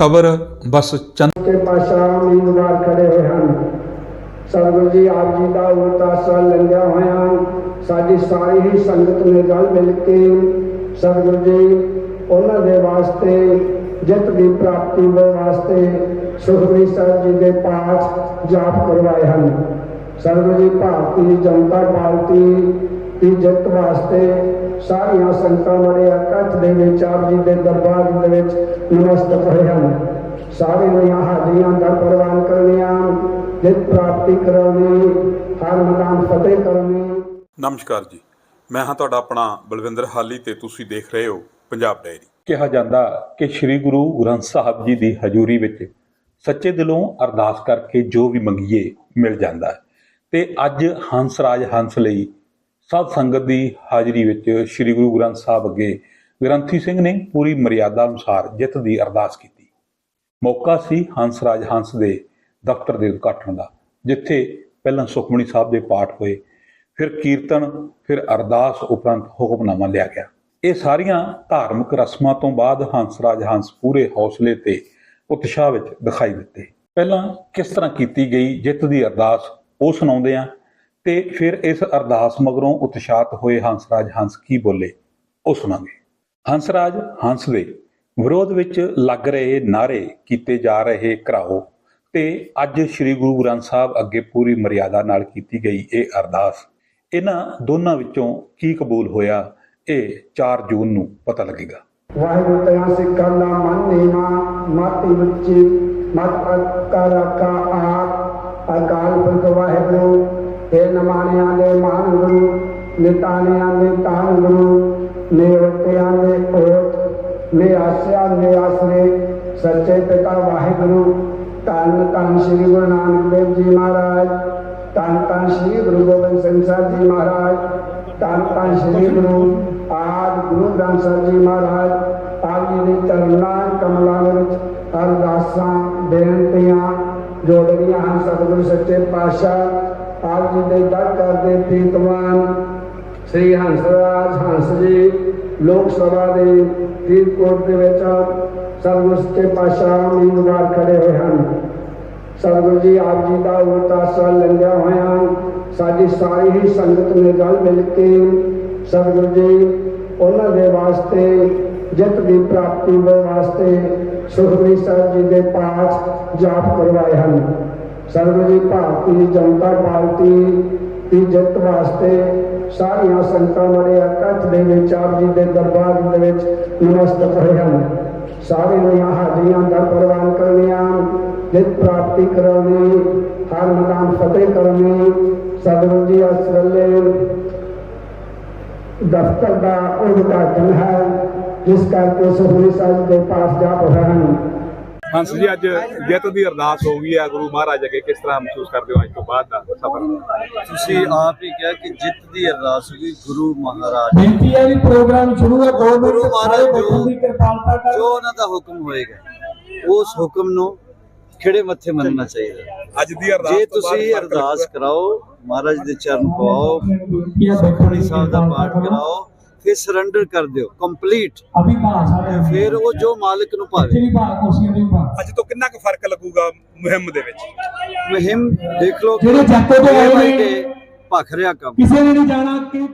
ਖਬਰ ਬਸ ਚੰਦ ਕੇ ਪਾਸ਼ਾ ਉਮੀਦਵਾਰ ਖੜੇ ਹੋਏ ਹਨ। ਸਤਿਗੁਰੂ ਜੀ, ਆਪ ਜੀ ਦਾ ਉਤਾਸਾ ਲੰਘਿਆ ਹੋਇਆ। ਸਾਡੀ ਸਾਰੀ ਹੀ ਸੰਗਤ ਨੇ ਰਲ ਮਿਲ ਕੇ ਸਤਿਗੁਰੂ ਜੀ, ਉਹਨਾਂ ਦੇ ਵਾਸਤੇ ਜਿੱਤ ਦੀ ਪ੍ਰਾਪਤੀ ਦੇ ਵਾਸਤੇ ਸੁਖਮਨੀ ਸਾਹਿਬ ਜੀ ਦੇ ਪਾਠ ਜਾਪ ਕਰਵਾਏ ਹਨ। ਸਤਿਗੁਰੂ ਜੀ, ਭਾਰਤੀ ਜਨਤਾ ਪਾਰਟੀ ਦੀ ਜਿੱਤ ਵਾਸਤੇ ਸਾਰੀਆਂ ਸੰਗਤਾਂ ਬੜੇ ਇਕੱਠ ਦੇ ਵਿੱਚ ਆਪ ਜੀ ਦੇ ਦਰਬਾਰ ਦੇ ਵਿੱਚ ਨਮਸਤਕ ਹੋਏ ਹਨ। ਸਾਰੇ ਦੀਆਂ ਹਾਜ਼ਰੀਆਂ ਦਾ ਪ੍ਰਵਾਨ ਕਰਨੀਆਂ ਜਿਤ ਪ੍ਰਾਪਤੀ ਕਰਾਉਣੀ ਹਰ ਮੈਦਾਨ ਫਤਿਹ ਕਰਨੀ। ਨਮਸਕਾਰ ਜੀ। ਮੈਂ ਹਾਂ ਤੁਹਾਡਾ ਆਪਣਾ ਬਲਵਿੰਦਰ ਹਾਲੀ ਤੇ ਤੁਸੀਂ ਦੇਖ ਰਹੇ ਹੋ ਪੰਜਾਬ ਡਾਇਰੀ। ਕਿਹਾ ਜਾਂਦਾ ਕਿ ਸ੍ਰੀ ਗੁਰੂ ਗ੍ਰੰਥ ਸਾਹਿਬ ਜੀ ਦੀ ਹਜ਼ੂਰੀ ਵਿੱਚ ਸੱਚੇ ਦਿਲੋਂ ਅਰਦਾਸ ਕਰਕੇ ਜੋ ਵੀ ਮੰਗੀਏ ਮਿਲ ਜਾਂਦਾ ਹੈ। ਤੇ ਅੱਜ ਹੰਸ ਰਾਜ ਹੰਸ ਲਈ ਸਤ ਸੰਗਤ ਦੀ ਹਾਜ਼ਰੀ ਵਿੱਚ ਸ੍ਰੀ ਗੁਰੂ ਗ੍ਰੰਥ ਸਾਹਿਬ ਅੱਗੇ ਗ੍ਰੰਥੀ ਸਿੰਘ ਨੇ ਪੂਰੀ ਮਰਿਆਦਾ ਅਨੁਸਾਰ ਜਿੱਤ ਦੀ ਅਰਦਾਸ ਕੀਤੀ। ਮੌਕਾ ਸੀ ਹੰਸ ਰਾਜ ਹੰਸ ਦੇ ਦਫ਼ਤਰ ਦੇ ਉਦਘਾਟਨ ਦਾ, ਜਿੱਥੇ ਪਹਿਲਾਂ ਸੁਖਮਣੀ ਸਾਹਿਬ ਦੇ ਪਾਠ ਹੋਏ, ਫਿਰ ਕੀਰਤਨ, ਫਿਰ ਅਰਦਾਸ ਉਪਰੰਤ ਹੁਕਮਨਾਮਾ ਲਿਆ ਗਿਆ। ਇਹ ਸਾਰੀਆਂ ਧਾਰਮਿਕ ਰਸਮਾਂ ਤੋਂ ਬਾਅਦ ਹੰਸ ਰਾਜ ਹੰਸ ਪੂਰੇ ਹੌਸਲੇ ਤੇ ਉਤਸ਼ਾਹ ਵਿੱਚ ਦਿਖਾਈ ਦਿੱਤੇ। ਪਹਿਲਾਂ ਕਿਸ ਤਰ੍ਹਾਂ ਕੀਤੀ ਗਈ, ਜਿੱਤ ਦੀ ਅਰਦਾਸ ਉਹ ਸੁਣਾਉਂਦੇ ਆ ਤੇ ਫਿਰ ਇਸ ਅਰਦਾਸ ਮਗਰੋਂ ਉਤਸ਼ਾਹਤ ਹੋਏ ਹੰਸ ਹੰਸ ਕੀ ਬੋਲੇ? ਉਹ ਸੁਣਾਂਗੇ। ਹੰਸ ਹੰਸ ਦੇ ਵਿਰੋਧ ਵਿੱਚ ਲੱਗ ਰਹੇ ਨਾਰੇ ਕੀਤੇ ਜਾ ਰਹੇ ਘਰਾਓ ਤੇ ਅੱਜ ਸ੍ਰੀ ਗੁਰੂ ਗ੍ਰੰਥ ਸਾਹਿਬ ਅੱਗੇ ਪੂਰੀ ਮਰਿਆਦਾ ਨਾਲ ਕੀਤੀ ਗਈ ਇਹ ਅਰਦਾਸ, ਇਹਨਾਂ ਦੋਨਾਂ ਵਿੱਚੋਂ ਕੀ ਕਬੂਲ ਹੋਇਆ? ਇਹ 4 ਜੂਨ ਨੂੰ ਪਤਾ ਲੱਗੇਗਾ। ਵਾਹਿਗੁਰੂ ਤੇਰਾ ਸਿੱਖਾਂ ਦਾ ਮਨ ਨੀਵਾ ਮਾਤੀ ਉੱਚੀ ਮਤ ਅਕਰ ਆਪ ਅਕਾਲ ਪੁਰਖ ਵਾਹਿਗੁਰੂ ਨਮਾਣਿਆਂ ਦੇ ਮਾਨ ਗੁਰੂ ਨਿਤਾਣਿਆਂ ਦੇ ਤਾਨ ਗੁਰੂ ਨੇਵਤਿਆਂ ਦੇ ਓਟ ਨੇ ਆਸਿਆ ਨੇ ਆਸਰੇ, ਸੱਚੇ ਪਿਤਾ ਵਾਹਿਗੁਰੂ, ਧੰਨ ਧੰਨ ਸ੍ਰੀ ਗੁਰੂ ਨਾਨਕ ਦੇਵ ਜੀ ਮਹਾਰਾਜ, ਧੰਨ ਧੰਨ ਸ੍ਰੀ ਗੁਰੂ ਗੋਬਿੰਦ ਸਿੰਘ ਸਾਹਿਬ ਜੀ ਮਹਾਰਾਜ, ਧੰਨ ਧੰਨ ਸ੍ਰੀ ਗੁਰੂ ਆਦਿ ਗੁਰੂ ਗ੍ਰੰਥ ਸਾਹਿਬ ਜੀ ਮਹਾਰਾਜ, ਆਪ ਜੀ ਦੇ ਚਰਨਾਂ ਕਮਲਾਂ ਦੇ ਵਿੱਚ ਅਰਦਾਸਾਂ, ਬੇਨਤੀਆਂ ਜੋੜੀਆਂ ਹਨ ਸਤਿਗੁਰੂ ਸੱਚੇ ਪਾਤਸ਼ਾਹ। ਆਪ ਜੀ ਦੇ ਦਰ ਕਰਦੇ ਪ੍ਰੀਤਵਾਨ ਸ੍ਰੀ ਹੰਸਰਾਜ ਹੰਸ ਜੀ, ਲੋਕ ਸਭਾ ਦੇ ਫਰੀਦਕੋਟ ਦੇ ਵਿੱਚ ਸਤਿਗੁਰੂ ਸੱਚੇ ਪਾਤਸ਼ਾਹ ਉਮੀਦਵਾਰ ਖੜੇ ਹੋਏ ਹਨ। ਸਤਿਗੁਰੂ ਜੀ ਆਪ ਜੀ ਦਾ ਉਤਾਸਾ ਲੰਘਿਆ ਹੋਇਆ, ਸਾਡੀ ਸਾਰੀ ਹੀ ਸੰਗਤ ਨੇ ਰਲ ਮਿਲ ਕੇ ਸਤਿਗੁਰੂ ਜੀ ਉਹਨਾਂ ਦੇ ਵਾਸਤੇ ਜਿੱਤ ਦੀ ਪ੍ਰਾਪਤੀ ਦੇ ਵਾਸਤੇ ਸੁਖਮਨੀ ਸਾਹਿਬ ਜੀ ਦੇ ਪਾਠ ਜਾਪ ਕਰਵਾਏ ਹਨ। ਸਤਿਗੁਰੂ ਭਾਰਤੀ ਜਨਤਾ ਪਾਰਟੀ ਦੀ ਜਿੱਤ ਵਾਸਤੇ ਸਾਰੀਆਂ ਸੰਗਤਾਂ ਬੜੇ ਇਕੱਠ ਦੇ ਵਿੱਚ, ਆਪ ਜੀ ਦੇ ਦਰਬਾਰ ਦੇ ਵਿੱਚ ਨਮਸਤਕ ਹੋਏ ਹਨ ਸਾਰੇ ਦੀਆਂ ਹਾਜ਼ਰੀਆਂ ਦਾ ਪ੍ਰਵਾਨ ਕਰਨੀਆਂ ਜਿਤ ਪ੍ਰਾਪਤੀ ਕਰਾਉਣੀ, ਹਰ ਮੈਦਾਨ ਫਤਿਹ ਕਰਨੀ ਸਤਿਗੁਰੂ ਜੀ ਇਸ ਵੇਲੇ ਦਫ਼ਤਰ ਦਾ ਉਦਘਾਟਨ ਹੈ, ਜਿਸ ਕਰਕੇ ਸੁਖਮਨੀ ਸਾਹਿਬ ਦੇ ਪਾਸ ਜਾ ਰਹੇ ਹਨ। ਹੰਸ ਜੀ ਅੱਜ ਜਿੱਤ ਦੀ ਅਰਦਾਸ ਹੋ ਗਈ ਹੈ। ਗੁਰੂ ਮਹਾਰਾਜ ਅੱਗੇ ਕਿਸ ਤਰ੍ਹਾਂ ਮਹਿਸੂਸ ਕਰਦੇ ਹੋ ਅੱਜ ਤੋਂ ਬਾਅਦ ਦਾ ਸਫ਼ਰ? ਤੁਸੀਂ ਆਪ ਹੀ ਕਿਹਾ ਕਿ ਜਿੱਤ ਦੀ ਅਰਦਾਸ ਹੋਈ ਗੁਰੂ ਮਹਾਰਾਜ। ਹੈ ਵੀ ਪ੍ਰੋਗਰਾਮ ਸ਼ੁਰੂ ਹੈ ਦੋ ਗੁਰੂ ਮਹਾਰਾਜ ਜੋ ਦੀ ਕਿਰਪਾਲਤਾ ਕਰ। ਜੋ ਉਹਨਾਂ ਦਾ ਹੁਕਮ ਹੋਏਗਾ ਉਸ ਹੁਕਮ ਨੂੰ ਖਿੜੇ ਮੱਥੇ ਮੰਨਣਾ ਚਾਹੀਦਾ। ਅੱਜ ਦੀ ਅਰਦਾਸ ਜੇ ਤੁਸੀਂ ਅਰਦਾਸ। ਕਰਾਓ ਮਹਾਰਾਜ ਦੇ ਚਰਨ ਪਾਓ ਸੁਖਮਨੀ ਸਾਹਿਬ ਦਾ ਪਾਠ ਕਰਾਓ ਫਿਰ ਸਰੈਂਡਰ ਕਰ ਦਿਓ ਕੰਪਲੀਟ ਅਭੀ ਭਾਸ਼ਾ ਦੇ ਫਿਰ ਉਹ ਜੋ ਮਾਲਕ ਨੂੰ ਭਾਵੇ। ਅੱਜ ਤੋਂ ਕਿੰਨਾ ਕੁ ਫ਼ਰਕ ਲੱਗੂਗਾ ਮੁਹਿੰਮ ਦੇ ਵਿੱਚ? ਮੁਹਿੰਮ ਦੇਖ ਲਓ ਜਿਹੜੇ ਜੱਟੋ ਤੋਂ ਆਏ ਨੇ, ਭਖ ਰਿਹਾ ਕੰਮ। ਕਿਸੇ ਨੇ ਨਹੀਂ ਜਾਣਾ ਕਿ